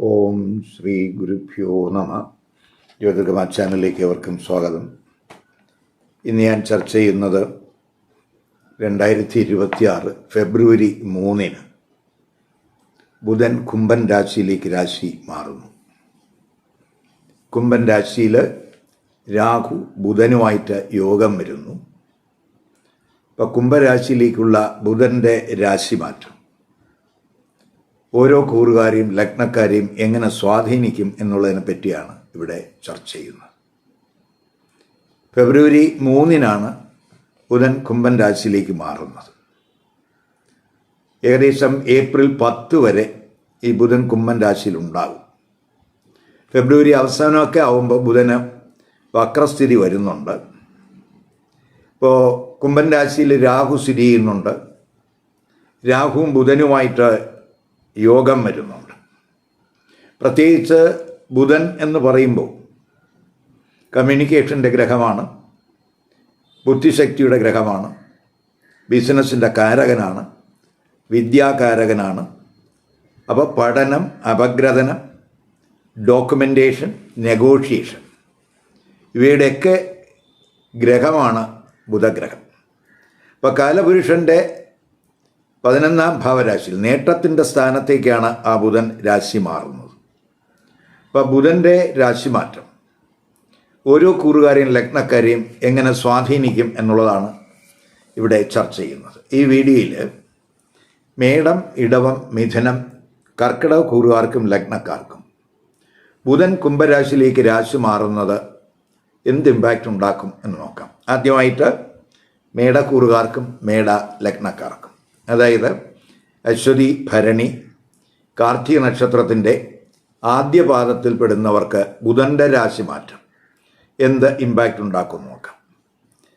ഓം ശ്രീ ഗുരുഭ്യോ നമ. ജ്യോതിർഗമ ചാനലിലേക്ക് അവർക്കും സ്വാഗതം. ഇന്ന് ഞാൻ ചർച്ച ചെയ്യുന്നത് രണ്ടായിരത്തി ഇരുപത്തിയാറ് ഫെബ്രുവരി മൂന്നിന് ബുധൻ കുംഭൻ രാശിയിലേക്ക് രാശി മാറുന്നു. കുംഭൻ രാശിയിൽ രാഹു ബുധനുമായിട്ട് യോഗം വരുന്നു. അപ്പോൾ കുംഭരാശിയിലേക്കുള്ള ബുധന്റെ രാശി മാറ്റം ഓരോ കൂറുകാരെയും ലഗ്നക്കാരെയും എങ്ങനെ സ്വാധീനിക്കും എന്നുള്ളതിനെ പറ്റിയാണ് ഇവിടെ ചർച്ച ചെയ്യുന്നത്. ഫെബ്രുവരി മൂന്നിനാണ് ബുധൻ കുംഭൻ രാശിയിലേക്ക് മാറുന്നത്. ഏകദേശം ഏപ്രിൽ പത്ത് വരെ ഈ ബുധൻ കുംഭൻ രാശിയിൽ ഉണ്ടാകും. ഫെബ്രുവരി അവസാനമൊക്കെ ആവുമ്പോൾ ബുധന് വക്രസ്ഥിതി വരുന്നുണ്ട്. ഇപ്പോൾ കുംഭൻ രാശിയിൽ രാഹു സ്ഥിതി ചെയ്യുന്നുണ്ട്. രാഹുവും ബുധനുമായിട്ട് യോഗം വരുന്നുണ്ട് പ്രത്യേകിച്ച് ബുധൻ എന്ന് പറയുമ്പോൾ കമ്മ്യൂണിക്കേഷന്റെ ഗ്രഹമാണ് ബുദ്ധിശക്തിയുടെ ഗ്രഹമാണ് ബിസിനസ്സിന്റെ കാരകനാണ് വിദ്യാകാരകനാണ്. അപ്പോൾ പഠനം അപഗ്രഥനം ഡോക്യുമെന്റേഷൻ നെഗോഷിയേഷൻ ഇവയുടെയൊക്കെ ഗ്രഹമാണ് ബുധഗ്രഹം. അപ്പോൾ കാലപുരുഷന്റെ പതിനൊന്നാം ഭാവരാശിയിൽ നേട്ടത്തിന്റെ സ്ഥാനത്തേക്കാണ് ആ ബുധൻ രാശി മാറുന്നത്. അപ്പോൾ ബുധന്റെ രാശിമാറ്റം ഓരോ കൂറുകാരെയും ലഗ്നക്കാരെയും എങ്ങനെ സ്വാധീനിക്കും എന്നുള്ളതാണ് ഇവിടെ ചർച്ച ചെയ്യുന്നത്. ഈ വീഡിയോയിൽ മേടം ഇടവം മിഥുനം കർക്കിടക കൂറുകാർക്കും ലഗ്നക്കാർക്കും ബുധൻ കുംഭരാശിയിലേക്ക് രാശി മാറുന്നത് എന്ത് ഇമ്പാക്റ്റ് ഉണ്ടാക്കും എന്ന് നോക്കാം. ആദ്യമായിട്ട് മേടക്കൂറുകാർക്കും മേട ലഗ്നക്കാർക്കും. അതായത് അശ്വതി ഭരണി കാർത്തിക നക്ഷത്രത്തിന്റെ ആദ്യ പാദത്തിൽപ്പെടുന്നവർക്ക് ബുധന്റെ രാശി മാറ്റം. എന്ത് ഇമ്പാക്റ്റ് ഉണ്ടാക്കും നോക്കാം.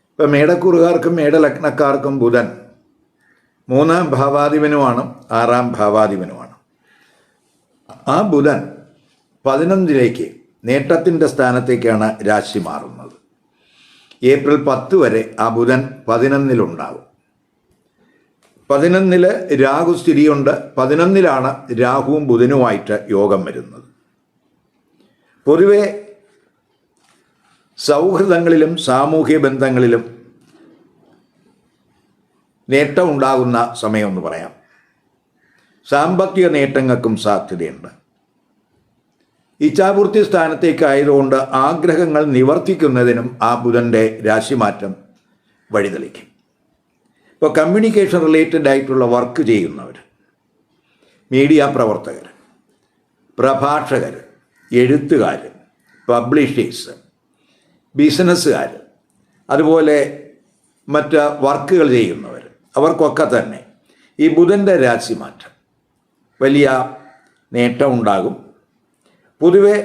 ഇപ്പം മേടക്കൂറുകാർക്കും മേടലഗ്നക്കാർക്കും ബുധൻ മൂന്നാം ഭാവാധിപനുമാണ് ആറാം ഭാവാധിപനുമാണ്. ആ ബുധൻ പതിനൊന്നിലേക്ക് നേട്ടത്തിന്റെ സ്ഥാനത്തേക്കാണ് രാശി മാറുന്നത്. ഏപ്രിൽ പത്ത് വരെ ആ ബുധൻ പതിനൊന്നിലുണ്ടാവും. പതിനൊന്നിൽ രാഹു സ്ഥിതിയുണ്ട്. പതിനൊന്നിലാണ് രാഹുവും ബുധനുമായിട്ട് യോഗം വരുന്നത്. പൊതുവെ സൗഹൃദങ്ങളിലും സാമൂഹ്യ ബന്ധങ്ങളിലും നേട്ടം ഉണ്ടാകുന്ന സമയമെന്ന് പറയാം. സാമ്പത്തിക നേട്ടങ്ങൾക്കും സാധ്യതയുണ്ട്. ഇച്ഛാപൂർത്തി സ്ഥാനത്തേക്കായതുകൊണ്ട് ആഗ്രഹങ്ങൾ നിവർത്തിക്കുന്നതിനും ആ ബുധന്റെ രാശിമാറ്റം വഴിതെളിക്കും. ഇപ്പോൾ കമ്മ്യൂണിക്കേഷൻ റിലേറ്റഡ് ആയിട്ടുള്ള വർക്ക് ചെയ്യുന്നവർ മീഡിയ പ്രവർത്തകർ പ്രഭാഷകർ എഴുത്തുകാർ പബ്ലിഷേഴ്സ് ബിസിനസ്സുകാർ അതുപോലെ മറ്റ് വർക്കുകൾ ചെയ്യുന്നവർ അവർക്കൊക്കെ തന്നെ ഈ ബുധന്റെ രാശിമാറ്റം വലിയ നേട്ടമുണ്ടാകും പൊതുവെ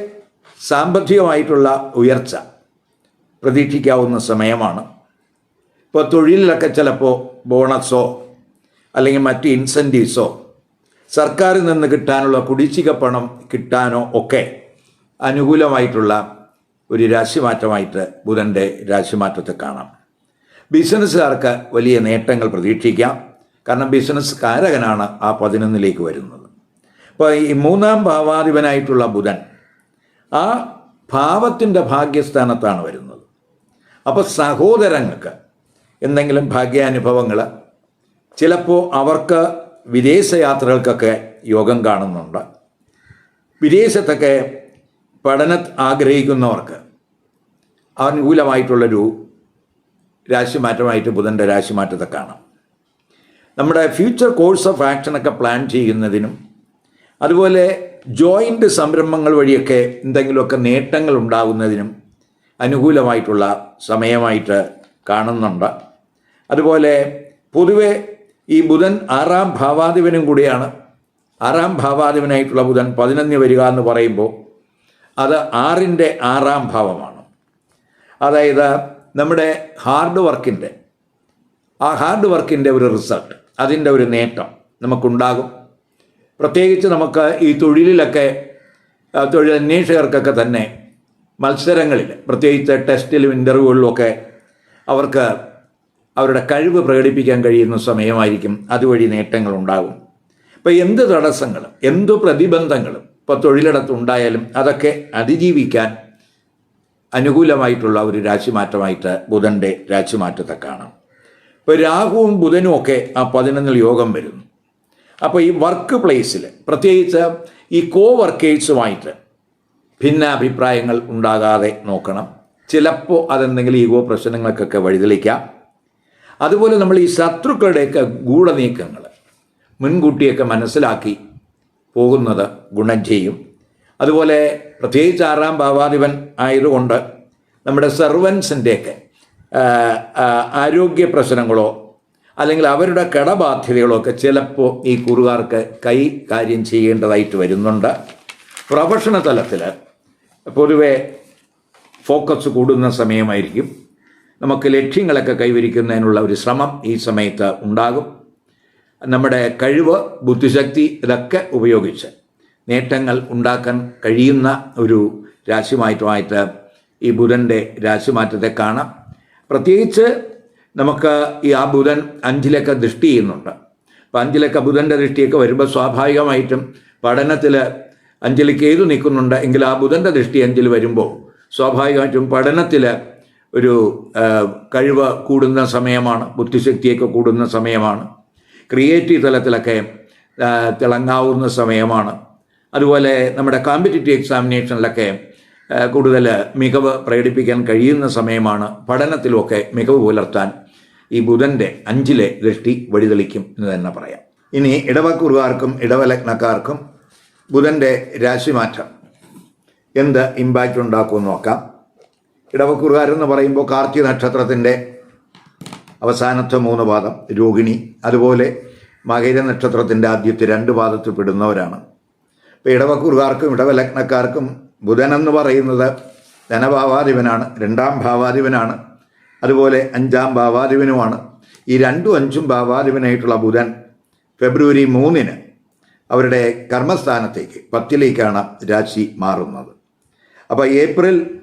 സാമ്പത്തികമായിട്ടുള്ള ഉയർച്ച പ്രതീക്ഷിക്കാവുന്ന സമയമാണ്. ഇപ്പോൾ തൊഴിലിലൊക്കെ ചിലപ്പോൾ ബോണസോ അല്ലെങ്കിൽ മറ്റ് ഇൻസെന്റീവ്സോ സർക്കാരിൽ നിന്ന് കിട്ടാനുള്ള കുടിശ്ശിക പണം കിട്ടാനോ ഒക്കെ അനുകൂലമായിട്ടുള്ള ഒരു രാശിമാറ്റമായിട്ട് ബുധന്റെ രാശിമാറ്റത്തെ കാണാം. ബിസിനസ്സുകാർക്ക് വലിയ നേട്ടങ്ങൾ പ്രതീക്ഷിക്കാം. കാരണം ബിസിനസ് കാരകനാണ് ആ പതിനൊന്നിലേക്ക് വരുന്നത്. അപ്പോൾ ഈ മൂന്നാം ഭാവാധിപനായിട്ടുള്ള ബുധൻ ആ ഭാവത്തിന്റെ ഭാഗ്യസ്ഥാനത്താണ് വരുന്നത്. അപ്പോൾ സഹോദരങ്ങൾക്ക് എന്തെങ്കിലും ഭാഗ്യാനുഭവങ്ങൾ ചിലപ്പോൾ അവർക്ക് വിദേശയാത്രകൾക്കൊക്കെ യോഗം കാണുന്നുണ്ട്. വിദേശത്തൊക്കെ പഠന ആഗ്രഹിക്കുന്നവർക്ക് അനുകൂലമായിട്ടുള്ളൊരു രാശിമാറ്റമായിട്ട് ബുധന്റെ രാശിമാറ്റത്തെ കാണാം. നമ്മുടെ ഫ്യൂച്ചർ കോഴ്സ് ഓഫ് ആക്ഷനൊക്കെ പ്ലാൻ ചെയ്യുന്നതിനും അതുപോലെ ജോയിന്റ് സംരംഭങ്ങൾ വഴിയൊക്കെ എന്തെങ്കിലുമൊക്കെ നേട്ടങ്ങൾ ഉണ്ടാകുന്നതിനും അനുകൂലമായിട്ടുള്ള സമയമായിട്ട് കാണുന്നുണ്ട്. അതുപോലെ പൊതുവെ ഈ ബുധൻ ആറാം ഭാവാധിപനും കൂടിയാണ്. ആറാം ഭാവാധിപനായിട്ടുള്ള ബുധൻ പതിനൊന്ന് വരിക എന്ന് പറയുമ്പോൾ അത് ആറിന്റെ ആറാം ഭാവമാണ്. അതായത് നമ്മുടെ ഹാർഡ് വർക്കിന്റെ ആ ഹാർഡ് വർക്കിന്റെ ഒരു റിസൾട്ട് അതിന്റെ ഒരു നേട്ടം നമുക്കുണ്ടാകും. പ്രത്യേകിച്ച് നമുക്ക് ഈ തൊഴിലിലൊക്കെ തൊഴിലന്വേഷകർക്കൊക്കെ തന്നെ മത്സരങ്ങളിൽ പ്രത്യേകിച്ച് ടെസ്റ്റിലും ഇന്റർവ്യൂകളിലും ഒക്കെ അവർക്ക് അവരുടെ കഴിവ് പ്രകടിപ്പിക്കാൻ കഴിയുന്ന സമയമായിരിക്കും അതുവഴി നേട്ടങ്ങൾ ഉണ്ടാകും അപ്പോൾ എന്ത് തടസ്സങ്ങളും എന്ത് പ്രതിബന്ധങ്ങളും ഇപ്പോൾ തൊഴിലിടത്തുണ്ടായാലും അതൊക്കെ അതിജീവിക്കാൻ അനുകൂലമായിട്ടുള്ള ഒരു രാശിമാറ്റമായിട്ട് ബുധന്റെ രാശിമാറ്റത്തെ കാണാം. ഇപ്പോൾ രാഹുവും ബുധനും ഒക്കെ ആ പതിനൊന്നിൽ യോഗം വരുന്നു. അപ്പോൾ ഈ വർക്ക് പ്ലേസിൽ പ്രത്യേകിച്ച് ഈ കോ വർക്കേഴ്സുമായിട്ട് ഭിന്നാഭിപ്രായങ്ങൾ ഉണ്ടാകാതെ നോക്കണം. ചിലപ്പോൾ അതെന്തെങ്കിലും ഈഗോ പ്രശ്നങ്ങൾക്കൊക്കെ വഴിതെളിക്കാം. അതുപോലെ നമ്മൾ ഈ ശത്രുക്കളുടെയൊക്കെ ഗൂഢനീക്കങ്ങൾ മുൻകൂട്ടിയൊക്കെ മനസ്സിലാക്കി പോകുന്നത് ഗുണം ചെയ്യും. അതുപോലെ പ്രത്യേകിച്ച് ആറാം ഭാവാധിപൻ ആയതുകൊണ്ട് നമ്മുടെ സെർവൻസിന്റെയൊക്കെ ആരോഗ്യ പ്രശ്നങ്ങളോ അല്ലെങ്കിൽ അവരുടെ കടബാധ്യതകളോ ഒക്കെ ചിലപ്പോൾ ഈ കുറുകാർക്ക് കൈ കാര്യം ചെയ്യേണ്ടതായിട്ട് വരുന്നുണ്ട്. പ്രൊഫഷണൽ തലത്തിൽ പൊതുവെ ഫോക്കസ് കൂടുന്ന സമയമായിരിക്കും. നമുക്ക് ലക്ഷ്യങ്ങളൊക്കെ കൈവരിക്കുന്നതിനുള്ള ഒരു ശ്രമം ഈ സമയത്ത് ഉണ്ടാകും. നമ്മുടെ കഴിവ് ബുദ്ധിശക്തി ഇതൊക്കെ ഉപയോഗിച്ച് നേട്ടങ്ങൾ ഉണ്ടാക്കാൻ കഴിയുന്ന ഒരു രാശിമാറ്റമായിട്ട് ഈ ബുധന്റെ രാശിമാറ്റത്തെ കാണാം. പ്രത്യേകിച്ച് നമുക്ക് ഈ ആ ബുധൻ അഞ്ചിലൊക്കെ ദൃഷ്ടി ചെയ്യുന്നുണ്ട്. അപ്പം അഞ്ചിലൊക്കെ ബുധന്റെ ദൃഷ്ടിയൊക്കെ വരുമ്പോൾ സ്വാഭാവികമായിട്ടും പഠനത്തിൽ അഞ്ചിലേക്ക് ഏതു നിൽക്കുന്നുണ്ട്? എങ്കിൽ ആ ബുധന്റെ ദൃഷ്ടി അഞ്ചിൽ വരുമ്പോൾ സ്വാഭാവികമായിട്ടും പഠനത്തിൽ ഒരു കഴിവ് കൂടുന്ന സമയമാണ് ബുദ്ധിശക്തിയൊക്കെ കൂടുന്ന സമയമാണ്. ക്രിയേറ്റീവ് തലത്തിലൊക്കെ തിളങ്ങാവുന്ന സമയമാണ്. അതുപോലെ നമ്മുടെ കോമ്പറ്റേറ്റീവ് എക്സാമിനേഷനിലൊക്കെ കൂടുതൽ മികവ് പ്രകടിപ്പിക്കാൻ കഴിയുന്ന സമയമാണ്. പഠനത്തിലുമൊക്കെ മികവ് പുലർത്താൻ ഈ ബുധന്റെ അഞ്ചിലെ ദൃഷ്ടി വഴിതെളിക്കും എന്ന് തന്നെ പറയാം. ഇനി ഇടവക്കുറുകാർക്കും ഇടവലഗ്നക്കാർക്കും ബുധന്റെ രാശിമാറ്റം എന്ത് ഇമ്പാക്റ്റ് ഉണ്ടാക്കുമെന്ന് നോക്കാം. ഇടവക്കുറുകാരെന്ന് പറയുമ്പോൾ കാർത്തിക നക്ഷത്രത്തിന്റെ അവസാനത്തെ മൂന്ന് പാദം രോഹിണി. അതുപോലെ മകര നക്ഷത്രത്തിന്റെ ആദ്യത്തെ രണ്ട് പാദത്തിൽ പെടുന്നവരാണ്. ഇപ്പോൾ ഇടവക്കുറുകാർക്കും ഇടവലഗ്നക്കാർക്കും ബുധനെന്ന് പറയുന്നത് ധനഭാവാധിപനാണ് രണ്ടാം ഭാവാധിപനാണ് അതുപോലെ അഞ്ചാം ഭാവാധിപനുമാണ്. ഈ രണ്ടും അഞ്ചും ഭാവാധിപനായിട്ടുള്ള ബുധൻ ഫെബ്രുവരി മൂന്നിന് അവരുടെ കർമ്മസ്ഥാനത്തേക്ക് പത്തിലേക്കാണ് രാശി മാറുന്നത്. അപ്പോൾ ഏപ്രിൽ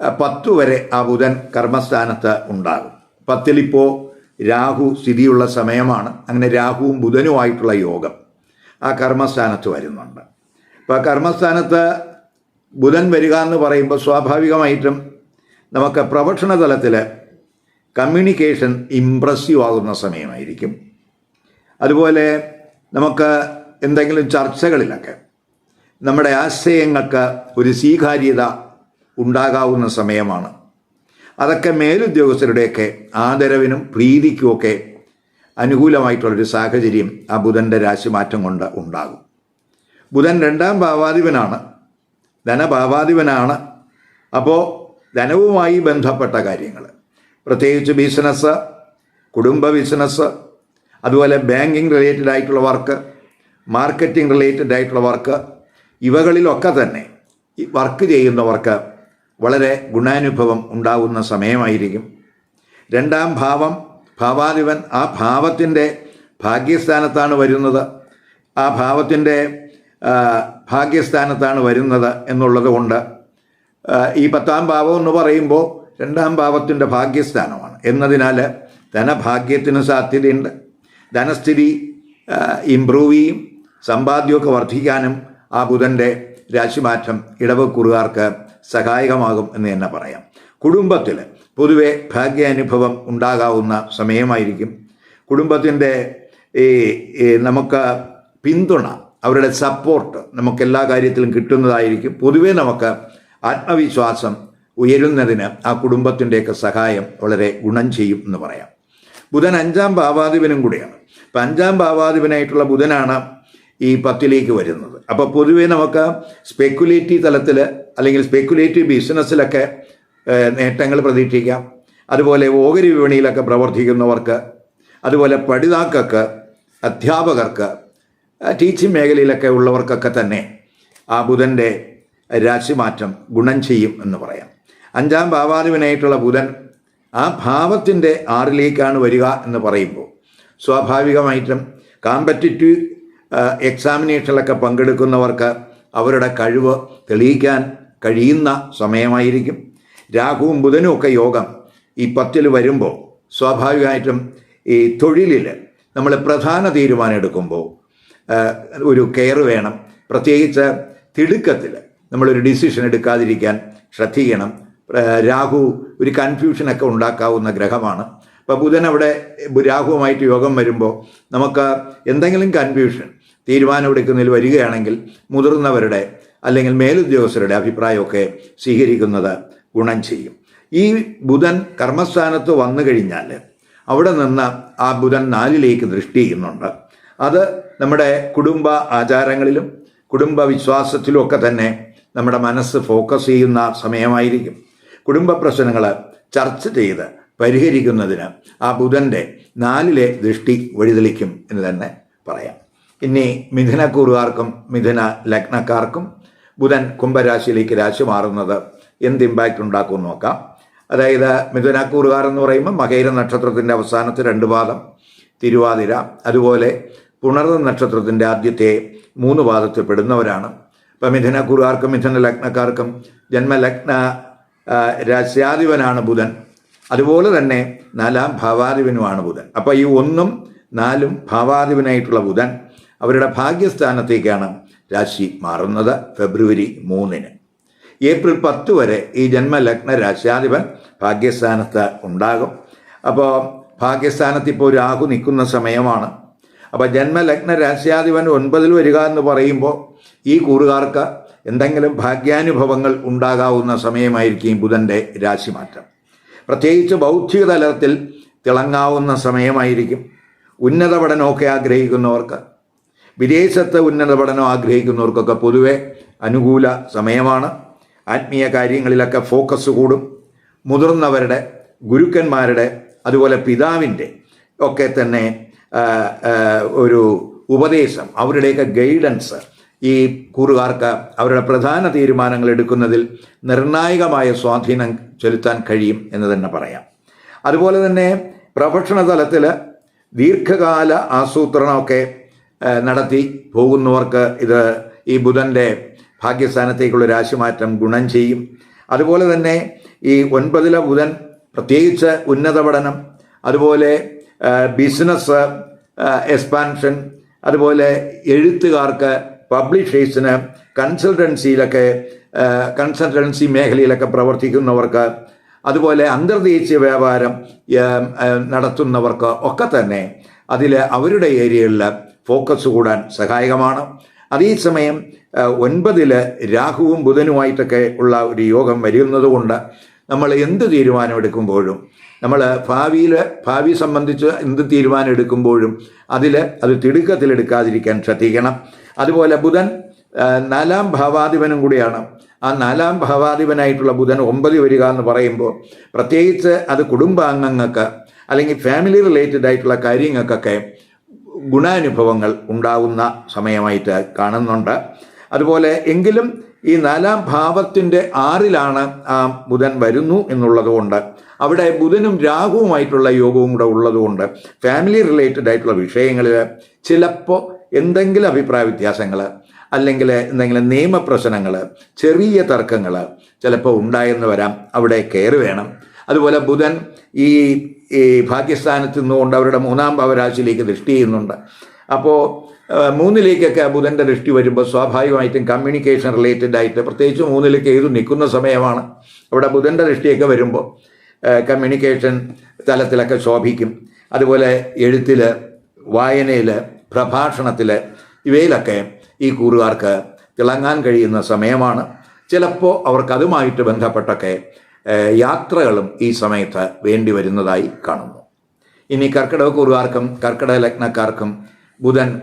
പത്ത് വരെ ആ ബുധൻ കർമ്മസ്ഥാനത്ത് ഉണ്ടാകും. പത്തിലിപ്പോൾ രാഹു സ്ഥിതിയുള്ള സമയമാണ്. അങ്ങനെ രാഹുവും ബുധനുമായിട്ടുള്ള യോഗം ആ കർമ്മസ്ഥാനത്ത് വരുന്നുണ്ട്. അപ്പോൾ ആ കർമ്മസ്ഥാനത്ത് ബുധൻ വരിക എന്ന് പറയുമ്പോൾ സ്വാഭാവികമായിട്ടും നമുക്ക് പ്രൊഫഷണൽ തലത്തിൽ കമ്മ്യൂണിക്കേഷൻ ഇമ്പ്രസീവ് ആകുന്ന സമയമായിരിക്കും. അതുപോലെ നമുക്ക് എന്തെങ്കിലും ചർച്ചകളിലൊക്കെ നമ്മുടെ ആശയങ്ങൾക്ക് ഒരു സ്വീകാര്യത ഉണ്ടാകാവുന്ന സമയമാണ്. അതൊക്കെ മേലുദ്യോഗസ്ഥരുടെയൊക്കെ ആദരവിനും പ്രീതിക്കുമൊക്കെ അനുകൂലമായിട്ടുള്ളൊരു സാഹചര്യം ആ ബുധന്റെ രാശിമാറ്റം കൊണ്ട് ഉണ്ടാകും. ബുധൻ രണ്ടാം ഭാവാധിപനാണ്. ധനഭാവാധിപനാണ്. അപ്പോൾ ധനവുമായി ബന്ധപ്പെട്ട കാര്യങ്ങൾ പ്രത്യേകിച്ച് ബിസിനസ് കുടുംബ ബിസിനസ് അതുപോലെ ബാങ്കിങ് റിലേറ്റഡ് ആയിട്ടുള്ള വർക്ക് മാർക്കറ്റിംഗ് റിലേറ്റഡ് ആയിട്ടുള്ള വർക്ക് ഇവകളിലൊക്കെ തന്നെ വർക്ക് ചെയ്യുന്നവർക്ക് വളരെ ഗുണാനുഭവം ഉണ്ടാകുന്ന സമയമായിരിക്കും. രണ്ടാം ഭാവം ഭാവാധിപൻ ആ ഭാവത്തിന്റെ ഭാഗ്യസ്ഥാനത്താണ് വരുന്നത്. ആ ഭാവത്തിന്റെ ഭാഗ്യസ്ഥാനത്താണ് വരുന്നത് എന്നുള്ളത് കൊണ്ട് ഈ പത്താം ഭാവം എന്ന് പറയുമ്പോൾ രണ്ടാം ഭാവത്തിന്റെ ഭാഗ്യസ്ഥാനമാണ്. എന്നതിനാൽ ധനഭാഗ്യത്തിന് സാധ്യതയുണ്ട്. ധനസ്ഥിതി ഇമ്പ്രൂവ് ചെയ്യും. സമ്പാദ്യമൊക്കെ വർദ്ധിക്കാനും ആ ബുധന്റെ രാശിമാറ്റം ഇടവക്കുറുകാർക്ക് സഹായകമാകും എന്ന് തന്നെ പറയാം. കുടുംബത്തിൽ പൊതുവെ ഭാഗ്യാനുഭവം ഉണ്ടാകാവുന്ന സമയമായിരിക്കും. കുടുംബത്തിന്റെ ഈ നമുക്ക് പിന്തുണ അവരുടെ സപ്പോർട്ട് നമുക്ക് എല്ലാ കാര്യത്തിലും കിട്ടുന്നതായിരിക്കും. പൊതുവെ നമുക്ക് ആത്മവിശ്വാസം ഉയരുന്നതിന് ആ കുടുംബത്തിന്റെയൊക്കെ സഹായം വളരെ ഗുണം ചെയ്യും എന്ന് പറയാം. ബുധൻ അഞ്ചാം ഭാവാധിപനും കൂടിയാണ്. അപ്പം അഞ്ചാം ഭാവാധിപനായിട്ടുള്ള ബുധനാണ് ഈ പത്തിലേക്ക് വരുന്നത്. അപ്പോൾ പൊതുവേ നമുക്ക് സ്പെക്കുലേറ്റീവ് തലത്തിൽ അല്ലെങ്കിൽ സ്പെക്കുലേറ്റീവ് ബിസിനസ്സിലൊക്കെ നേട്ടങ്ങൾ പ്രതീക്ഷിക്കാം. അതുപോലെ ഓഹരി വിപണിയിലൊക്കെ പ്രവർത്തിക്കുന്നവർക്ക് അതുപോലെ പഠിതാക്കൾക്ക് അധ്യാപകർക്ക് ടീച്ചിങ് മേഖലയിലൊക്കെ ഉള്ളവർക്കൊക്കെ തന്നെ ആ ബുധന്റെ രാശിമാറ്റം ഗുണം ചെയ്യും എന്ന് പറയാം. അഞ്ചാം ഭാവാധിപനായിട്ടുള്ള ബുധൻ ആ ഭാവത്തിന്റെ ആറിലേക്കാണ് വരിക എന്ന് പറയുമ്പോൾ സ്വാഭാവികമായിട്ടും കാമ്പറ്റിറ്റീവ് എക്സാമിനേഷനിലൊക്കെ പങ്കെടുക്കുന്നവർക്ക് അവരുടെ കഴിവ് തെളിയിക്കാൻ കഴിയുന്ന സമയമായിരിക്കും. രാഹുവും ബുധനും ഒക്കെ യോഗം. ഈ പത്തിൽ വരുമ്പോൾ സ്വാഭാവികമായിട്ടും ഈ തൊഴിലിൽ നമ്മൾ പ്രധാന തീരുമാനം എടുക്കുമ്പോൾ ഒരു കെയർ വേണം. പ്രത്യേകിച്ച് തിടുക്കത്തിൽ നമ്മളൊരു ഡിസിഷൻ എടുക്കാതിരിക്കാൻ ശ്രദ്ധിക്കണം. രാഹു ഒരു കൺഫ്യൂഷനൊക്കെ ഉണ്ടാക്കാവുന്ന ഗ്രഹമാണ്. അപ്പോൾ ബുധൻ അവിടെ രാഹുവുമായിട്ട് യോഗം വരുമ്പോൾ നമുക്ക് എന്തെങ്കിലും കൺഫ്യൂഷൻ തീരുമാനമെടുക്കുന്നതിൽ വരികയാണെങ്കിൽ മുതിർന്നവരുടെ അല്ലെങ്കിൽ മേലുദ്യോഗസ്ഥരുടെ അഭിപ്രായമൊക്കെ സ്വീകരിക്കുന്നത് ഗുണം ചെയ്യും. ഈ ബുധൻ കർമ്മസ്ഥാനത്ത് വന്നു കഴിഞ്ഞാൽ അവിടെ നിന്ന് ആ ബുധൻ നാലിലേക്ക് ദൃഷ്ടി ചെയ്യുന്നുണ്ട്. അത് നമ്മുടെ കുടുംബ ആചാരങ്ങളിലും കുടുംബ വിശ്വാസത്തിലും ഒക്കെ തന്നെ നമ്മുടെ മനസ്സ് ഫോക്കസ് ചെയ്യുന്ന സമയമായിരിക്കും. കുടുംബ പ്രശ്നങ്ങൾ ചർച്ച ചെയ്ത് പരിഹരിക്കുന്നതിന് ആ ബുധന്റെ നാലിലെ ദൃഷ്ടി വഴിതെളിക്കും എന്ന് തന്നെ പറയാം. ഇനി മിഥുനക്കൂറുകാർക്കും മിഥുന ലഗ്നക്കാർക്കും ബുധൻ കുംഭരാശിയിലേക്ക് രാശി മാറുന്നത് എന്ത് ഇമ്പാക്റ്റ് ഉണ്ടാക്കും നോക്കാം. അതായത് മിഥുനക്കൂറുകാർ എന്ന് പറയുമ്പോൾ മകൈര നക്ഷത്രത്തിന്റെ അവസാനത്തെ രണ്ട് പാദം തിരുവാതിര അതുപോലെ പുണർന്ന നക്ഷത്രത്തിന്റെ ആദ്യത്തെ മൂന്ന് പാദത്തിൽ പെടുന്നവരാണ് ഇപ്പം മിഥുനക്കൂറുകാർക്കും മിഥുന ലഗ്നക്കാർക്കും ജന്മലഗ്ന രാശ്യാധിപനാണ് ബുധൻ. അതുപോലെ തന്നെ നാലാം ഭാവാധിപനുമാണ് ബുധൻ. അപ്പോൾ ഈ ഒന്നും നാലും ഭാവാധിപനായിട്ടുള്ള ബുധൻ അവരുടെ ഭാഗ്യസ്ഥാനത്തേക്കാണ് രാശി മാറുന്നത് ഫെബ്രുവരി മൂന്നിന്. ഏപ്രിൽ പത്ത് വരെ ഈ ജന്മലഗ്ന രാശ്യാധിപൻ ഭാഗ്യസ്ഥാനത്ത് ഉണ്ടാകും. അപ്പോൾ ഭാഗ്യസ്ഥാനത്ത് ഇപ്പോൾ രാഹു നിൽക്കുന്ന സമയമാണ്. അപ്പോൾ ജന്മലഗ്ന രാശ്യാധിപൻ ഒൻപതിൽ വരിക എന്ന് പറയുമ്പോൾ ഈ കൂറുകാർക്ക് എന്തെങ്കിലും ഭാഗ്യാനുഭവങ്ങൾ ഉണ്ടാകാവുന്ന സമയമായിരിക്കും ബുധന്റെ രാശിമാറ്റം പ്രത്യേകിച്ച് ബൗദ്ധിക തലത്തിൽ തിളങ്ങാവുന്ന സമയമായിരിക്കും. ഉന്നത പഠനമൊക്കെ ആഗ്രഹിക്കുന്നവർക്ക് വിദേശത്ത് ഉന്നത പഠനം ആഗ്രഹിക്കുന്നവർക്കൊക്കെ പൊതുവെ അനുകൂല സമയമാണ്. ആത്മീയ കാര്യങ്ങളിലൊക്കെ ഫോക്കസ് കൂടും. മുതിർന്നവരുടെ ഗുരുക്കന്മാരുടെ അതുപോലെ പിതാവിന്റെ ഒക്കെ തന്നെ ഒരു ഉപദേശം അവരുടെയൊക്കെ ഗൈഡൻസ് ഈ കൂറുകാർക്ക് അവരുടെ പ്രധാന തീരുമാനങ്ങൾ എടുക്കുന്നതിൽ നിർണായകമായ സ്വാധീനം ചെലുത്താൻ കഴിയും എന്ന് തന്നെ പറയാം. അതുപോലെ തന്നെ പ്രൊഫഷണൽ തലത്തിൽ ദീർഘകാല ആസൂത്രണമൊക്കെ നടത്തി പോകുന്നവർക്ക് ഇത് ഈ ബുധന്റെ ഭാഗ്യസ്ഥാനത്തേക്കുള്ള രാശിമാറ്റം ഗുണം ചെയ്യും. അതുപോലെ തന്നെ ഈ ഒൻപതിലെ ബുധൻ പ്രത്യേകിച്ച് ഉന്നത പഠനം അതുപോലെ ബിസിനസ് എക്സ്പാൻഷൻ അതുപോലെ എഴുത്തുകാർക്ക് പബ്ലിഷേഴ്സിന് കൺസൾട്ടൻസിയിലൊക്കെ കൺസൾട്ടൻസി മേഖലയിലൊക്കെ പ്രവർത്തിക്കുന്നവർക്ക് അതുപോലെ അന്തർദേശീയ വ്യാപാരം നടത്തുന്നവർക്ക് ഒക്കെ തന്നെ അതിൽ അവരുടെ ഏരിയകളിൽ ഫോക്കസ് കൂടാൻ സഹായകമാണ്. അതേസമയം ഒൻപതിൽ രാഹുവും ബുധനുമായിട്ടൊക്കെ ഉള്ള ഒരു യോഗം വരുന്നതുകൊണ്ട് നമ്മൾ എന്ത് തീരുമാനമെടുക്കുമ്പോഴും നമ്മൾ ഭാവിയിൽ ഭാവി സംബന്ധിച്ച് എന്ത് തീരുമാനം എടുക്കുമ്പോഴും അതിൽ അത് തിടുക്കത്തിലെടുക്കാതിരിക്കാൻ ശ്രദ്ധിക്കണം. അതുപോലെ ബുധൻ നാലാം ഭാവാധിപനും കൂടിയാണ്. ആ നാലാം ഭാവാധിപനായിട്ടുള്ള ബുധൻ ഒമ്പത് വരിക എന്ന് പറയുമ്പോൾ പ്രത്യേകിച്ച് അത് കുടുംബാംഗങ്ങൾക്ക് അല്ലെങ്കിൽ ഫാമിലി റിലേറ്റഡ് ആയിട്ടുള്ള കാര്യങ്ങൾക്കൊക്കെ ഗുണാനുഭവങ്ങൾ ഉണ്ടാകുന്ന സമയമായിട്ട് കാണുന്നുണ്ട്. അതുപോലെ എങ്കിലും ഈ നാലാം ഭാവത്തിന്റെ ആറിലാണ് ആ ബുധൻ വരുന്നു എന്നുള്ളതുകൊണ്ട് അവിടെ ബുധനും രാഹുവുമായിട്ടുള്ള യോഗവും കൂടെ ഉള്ളതുകൊണ്ട് ഫാമിലി റിലേറ്റഡ് ആയിട്ടുള്ള വിഷയങ്ങളിൽ ചിലപ്പോൾ എന്തെങ്കിലും അഭിപ്രായ വ്യത്യാസങ്ങൾ അല്ലെങ്കിൽ എന്തെങ്കിലും നിയമപ്രശ്നങ്ങൾ ചെറിയ തർക്കങ്ങൾ ചിലപ്പോൾ ഉണ്ടായെന്ന് വരാം. അവിടെ കയറി വേണം. അതുപോലെ ബുധൻ ഈ ഈ ഭാഗ്യസ്ഥാനത്ത് നിന്നുകൊണ്ട് അവരുടെ മൂന്നാം ഭാവരാശിയിലേക്ക് ദൃഷ്ടി ചെയ്യുന്നുണ്ട്. അപ്പോൾ മൂന്നിലേക്കൊക്കെ ബുധന്റെ ദൃഷ്ടി വരുമ്പോൾ സ്വാഭാവികമായിട്ടും കമ്മ്യൂണിക്കേഷൻ റിലേറ്റഡ് ആയിട്ട് പ്രത്യേകിച്ച് മൂന്നിലേക്ക് ഏത് നിൽക്കുന്ന സമയമാണ് അവിടെ ബുധന്റെ ദൃഷ്ടിയൊക്കെ വരുമ്പോൾ കമ്മ്യൂണിക്കേഷൻ തലത്തിലൊക്കെ ശോഭിക്കും. അതുപോലെ എഴുത്തിൽ വായനയിൽ പ്രഭാഷണത്തിൽ ഇവയിലൊക്കെ ഈ കൂറുകാർക്ക് തിളങ്ങാൻ കഴിയുന്ന സമയമാണ്. ചിലപ്പോൾ അവർക്കതുമായിട്ട് ബന്ധപ്പെട്ടൊക്കെ യാത്രകളും ഈ സമയത്ത് വേണ്ടി വരുന്നതായി കാണുന്നു. ഇനി കർക്കിടക കുറുവാർക്കും കർക്കിടക ലഗ്നക്കാർക്കും ബുധൻ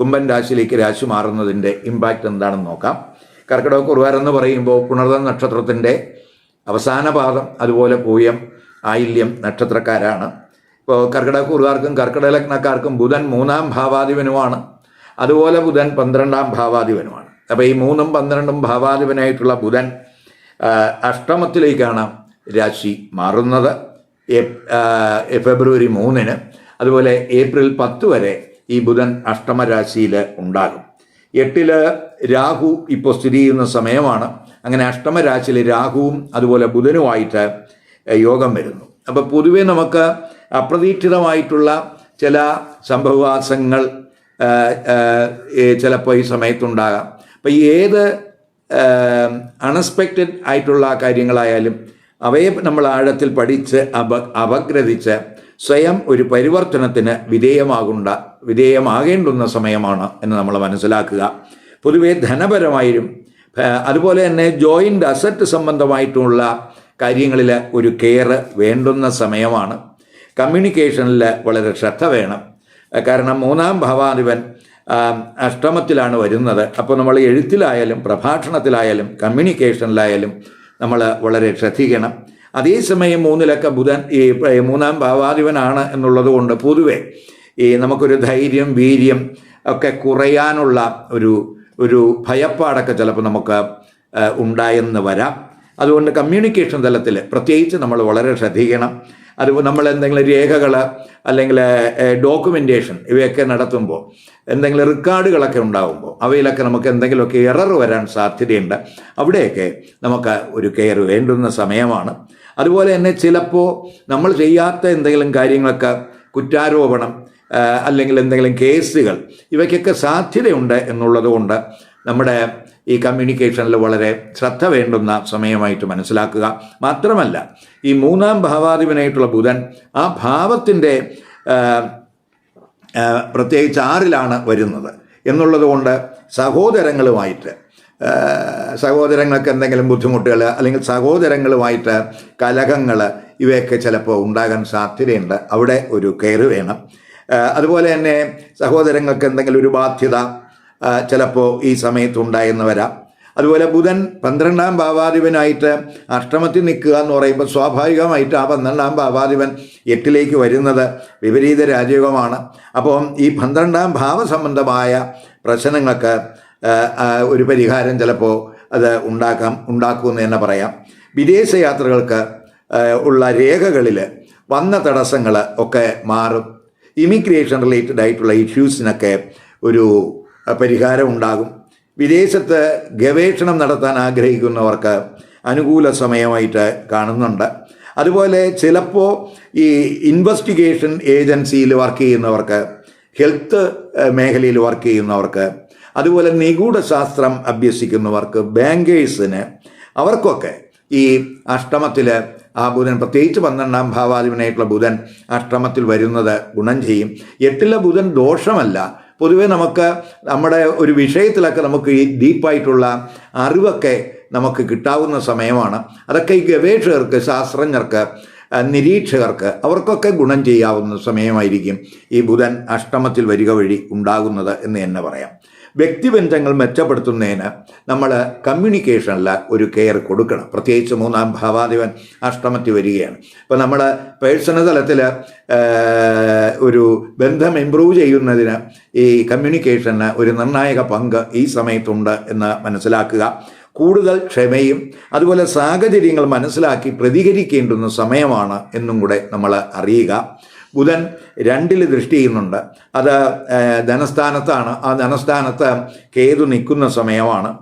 കുംഭൻ രാശിയിലേക്ക് രാശി മാറുന്നതിന്റെ ഇമ്പാക്റ്റ് എന്താണെന്ന് നോക്കാം. കർക്കിടക കുറുവാർ എന്ന് പറയുമ്പോൾ പുണർദ നക്ഷത്രത്തിന്റെ അവസാന പാദം അതുപോലെ പൂയം ആയില്യം നക്ഷത്രക്കാരാണ്. ഇപ്പോൾ കർക്കിടക കുറുവാർക്കും കർക്കിടക ലഗ്നക്കാർക്കും ബുധൻ മൂന്നാം ഭാവാധിപനുമാണ്. അതുപോലെ ബുധൻ പന്ത്രണ്ടാം ഭാവാധിപനുമാണ്. അപ്പോൾ ഈ മൂന്നും പന്ത്രണ്ടും ഭാവാധിപനായിട്ടുള്ള ബുധൻ അഷ്ടമത്തിലേക്കാണ് രാശി മാറുന്നത്. ഫെബ്രുവരി മൂന്നിന് അതുപോലെ ഏപ്രിൽ പത്ത് വരെ ഈ ബുധൻ അഷ്ടമരാശിയിൽ ഉണ്ടാകും. എട്ടിൽ രാഹു ഇപ്പോൾ സ്ഥിതി ചെയ്യുന്ന സമയമാണ്. അങ്ങനെ അഷ്ടമരാശിയിൽ രാഹുവും അതുപോലെ ബുധനുമായിട്ട് യോഗം വരുന്നു. അപ്പോൾ പൊതുവെ നമുക്ക് അപ്രതീക്ഷിതമായിട്ടുള്ള ചില സംഭവവാസങ്ങൾ ചിലപ്പോൾ ഈ സമയത്തുണ്ടാകാം. അപ്പം ഏത് അൺഎക്സ്പെക്റ്റഡ് ആയിട്ടുള്ള കാര്യങ്ങളായാലും അവയെ നമ്മൾ ആഴത്തിൽ പഠിച്ച് അപ അപഗ്രഥിച്ച് സ്വയം ഒരു പരിവർത്തനത്തിന് വിധേയമാകുണ്ട വിധേയമാകേണ്ടുന്ന സമയമാണ് എന്ന് നമ്മൾ മനസ്സിലാക്കുക. പൊതുവെ ധനപരമായും അതുപോലെ തന്നെ ജോയിന്റ് അസറ്റ് സംബന്ധമായിട്ടുള്ള കാര്യങ്ങളിൽ ഒരു കെയർ വേണ്ടുന്ന സമയമാണ്. കമ്മ്യൂണിക്കേഷനിൽ വളരെ ശ്രദ്ധ വേണം. കാരണം മൂന്നാം ഭാവാധിപൻ അഷ്ടമത്തിലാണ് വരുന്നത്. അപ്പോൾ നമ്മൾ എഴുത്തിലായാലും പ്രഭാഷണത്തിലായാലും കമ്മ്യൂണിക്കേഷനിലായാലും നമ്മൾ വളരെ ശ്രദ്ധിക്കണം. അതേസമയം മൂന്നിലൊക്കെ ബുധൻ ഈ മൂന്നാം ഭാവാധിപനാണ് എന്നുള്ളത് കൊണ്ട് പൊതുവെ ഈ നമുക്കൊരു ധൈര്യം വീര്യം ഒക്കെ കുറയാനുള്ള ഒരു ഒരു ഭയപ്പാടൊക്കെ ചിലപ്പോൾ നമുക്ക് ഉണ്ടായെന്ന് വരാം. അതുകൊണ്ട് കമ്മ്യൂണിക്കേഷൻ തലത്തിൽ പ്രത്യേകിച്ച് നമ്മൾ വളരെ ശ്രദ്ധിക്കണം. അതുപോലെ നമ്മൾ എന്തെങ്കിലും രേഖകൾ അല്ലെങ്കിൽ ഡോക്യുമെന്റേഷൻ ഇവയൊക്കെ നടത്തുമ്പോൾ എന്തെങ്കിലും റെക്കോർഡുകളൊക്കെ ഉണ്ടാകുമ്പോൾ അവയിലൊക്കെ നമുക്ക് എന്തെങ്കിലുമൊക്കെ എറർ വരാൻ സാധ്യതയുണ്ട്. അവിടെയൊക്കെ നമുക്ക് ഒരു കെയർ വേണ്ടുന്ന സമയമാണ്. അതുപോലെ തന്നെ ചിലപ്പോൾ നമ്മൾ ചെയ്യാത്ത എന്തെങ്കിലും കാര്യങ്ങളൊക്കെ കുറ്റാരോപണം അല്ലെങ്കിൽ എന്തെങ്കിലും കേസുകൾ ഇവയ്ക്കൊക്കെ സാധ്യതയുണ്ട് എന്നുള്ളതുകൊണ്ട് നമ്മുടെ ഈ കമ്മ്യൂണിക്കേഷനിൽ വളരെ ശ്രദ്ധ വേണ്ടുന്ന സമയമായിട്ട് മനസ്സിലാക്കുക. മാത്രമല്ല ഈ മൂന്നാം ഭാവാധിപനായിട്ടുള്ള ബുധൻ ആ ഭാവത്തിന്റെ പ്രത്യേകിച്ച് ആറിലാണ് വരുന്നത്. എന്നുള്ളത് കൊണ്ട് സഹോദരങ്ങളുമായിട്ട് സഹോദരങ്ങൾക്ക് എന്തെങ്കിലും ബുദ്ധിമുട്ടുകൾ അല്ലെങ്കിൽ സഹോദരങ്ങളുമായിട്ട് കലഹങ്ങൾ ഇവയൊക്കെ ചിലപ്പോൾ ഉണ്ടാകാൻ സാധ്യതയുണ്ട്. അവിടെ ഒരു കെയർ വേണം. അതുപോലെ തന്നെ സഹോദരങ്ങൾക്ക് എന്തെങ്കിലും ഒരു ബാധ്യത ചിലപ്പോൾ ഈ സമയത്ത് ഉണ്ടായെന്ന് വരാം അതുപോലെ ബുധൻ പന്ത്രണ്ടാം ഭാവാധിപനായിട്ട് അഷ്ടമത്തിൽ നിൽക്കുക എന്ന് പറയുമ്പോൾ സ്വാഭാവികമായിട്ട് ആ പന്ത്രണ്ടാം ഭാവാധിപൻ എട്ടിലേക്ക് വരുന്നത് വിപരീത രാജയോഗമാണ്. അപ്പോൾ ഈ പന്ത്രണ്ടാം ഭാവസംബന്ധമായ പ്രശ്നങ്ങൾക്ക് ഒരു പരിഹാരം ചിലപ്പോൾ അത് ഉണ്ടാക്കാം ഉണ്ടാക്കുമെന്ന് തന്നെ പറയാം. വിദേശയാത്രകൾക്ക് ഉള്ള രേഖകളിൽ വന്ന തടസ്സങ്ങൾ ഒക്കെ മാറും. ഇമിഗ്രേഷൻ റിലേറ്റഡ് ആയിട്ടുള്ള ഇഷ്യൂസിനൊക്കെ ഒരു പരിഹാരം ഉണ്ടാകും വിദേശത്ത് ഗവേഷണം നടത്താൻ ആഗ്രഹിക്കുന്നവർക്ക് അനുകൂല സമയമായിട്ട് കാണുന്നുണ്ട്. അതുപോലെ ചിലപ്പോൾ ഈ ഇൻവെസ്റ്റിഗേഷൻ ഏജൻസിയിൽ വർക്ക് ചെയ്യുന്നവർക്ക് ഹെൽത്ത് മേഖലയിൽ വർക്ക് ചെയ്യുന്നവർക്ക് അതുപോലെ നിഗൂഢശാസ്ത്രം അഭ്യസിക്കുന്നവർക്ക് ബാങ്കേഴ്സിന് അവർക്കൊക്കെ ഈ അഷ്ടമത്തിൽ ആ ബുധൻ പ്രത്യേകിച്ച് പന്ത്രണ്ടാം ഭാവാധിപനായിട്ടുള്ള ബുധൻ അഷ്ടമത്തിൽ വരുന്നത് ഗുണം ചെയ്യും. എട്ടിലെ ബുധൻ ദോഷമല്ല പൊതുവെ നമുക്ക് നമ്മുടെ ഒരു വിഷയത്തിലൊക്കെ നമുക്ക് ഈ ഡീപ്പായിട്ടുള്ള അറിവൊക്കെ നമുക്ക് കിട്ടാവുന്ന സമയമാണ്. അതൊക്കെ ഈ ഗവേഷകർക്ക് ശാസ്ത്രജ്ഞർക്ക് നിരീക്ഷകർക്ക് അവർക്കൊക്കെ ഗുണം ചെയ്യാവുന്ന സമയമായിരിക്കും ഈ ബുധൻ അഷ്ടമത്തിൽ വരിക വഴി ഉണ്ടാകുന്നത് എന്ന് തന്നെ പറയാം. വ്യക്തിബന്ധങ്ങൾ മെച്ചപ്പെടുത്തുന്നതിന് നമ്മൾ കമ്മ്യൂണിക്കേഷനിൽ ഒരു കെയർ കൊടുക്കണം. പ്രത്യേകിച്ച് മൂന്നാം ഭാവാധിപൻ അഷ്ടമത്തി വരികയാണ്. അപ്പോൾ നമ്മൾ പേഴ്സണൽ തലത്തിൽ ഒരു ബന്ധം ഇമ്പ്രൂവ് ചെയ്യുന്നതിന് ഈ കമ്മ്യൂണിക്കേഷന് ഒരു നിർണായക പങ്ക് ഈ സമയത്തുണ്ട് എന്ന് മനസ്സിലാക്കുക. കൂടുതൽ ക്ഷമയും അതുപോലെ സാഹചര്യങ്ങൾ മനസ്സിലാക്കി പ്രതികരിക്കേണ്ടുന്ന സമയമാണ് എന്നും കൂടെ നമ്മൾ അറിയുക. ബുധൻ രണ്ടിൽ ദൃഷ്ടി ചെയ്യുന്നുണ്ട്. അത് ധനസ്ഥാനത്താണ്. ആ ധനസ്ഥാനത്ത് കേതു നിൽക്കുന്ന സമയമാണ്.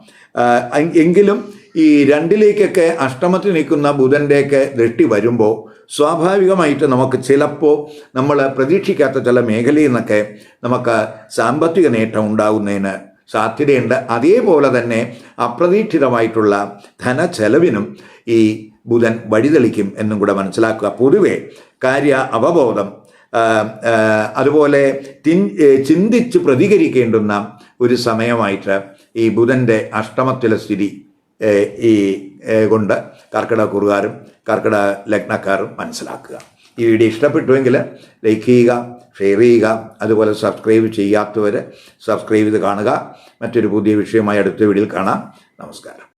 എങ്കിലും ഈ രണ്ടിലേക്കൊക്കെ അഷ്ടമത്തിൽ നിൽക്കുന്ന ബുധന്റെയൊക്കെ ദൃഷ്ടി വരുമ്പോൾ സ്വാഭാവികമായിട്ട് നമുക്ക് ചിലപ്പോൾ നമ്മൾ പ്രതീക്ഷിക്കാത്ത ചില മേഖലയിൽ നിന്നൊക്കെ നമുക്ക് സാമ്പത്തിക നേട്ടം ഉണ്ടാകുന്നതിന് സാധ്യതയുണ്ട്. അതേപോലെ തന്നെ അപ്രതീക്ഷിതമായിട്ടുള്ള ധനച്ചെലവിനും ഈ ബുധൻ വഴിതെളിക്കും എന്നും കൂടെ മനസ്സിലാക്കുക. പൊതുവെ കാര്യ അവബോധം അതുപോലെ ചിന്തിച്ച് പ്രതികരിക്കേണ്ടുന്ന ഒരു സമയമായിട്ട് ഈ ബുധന്റെ അഷ്ടമത്തിലെ സ്ഥിതി ഈ കൊണ്ട് കർക്കിടക കുറുകാരും കർക്കിടക ലഗ്നക്കാരും മനസ്സിലാക്കുക. ഈ വീഡിയോ ഇഷ്ടപ്പെട്ടുവെങ്കിൽ ലൈക്ക് ചെയ്യുക ഷെയർ ചെയ്യുക അതുപോലെ സബ്സ്ക്രൈബ് ചെയ്യാത്തവർ സബ്സ്ക്രൈബ് ചെയ്ത് കാണുക. മറ്റൊരു പുതിയ വിഷയമായി അടുത്ത വീഡിയോയിൽ കാണാം. നമസ്കാരം.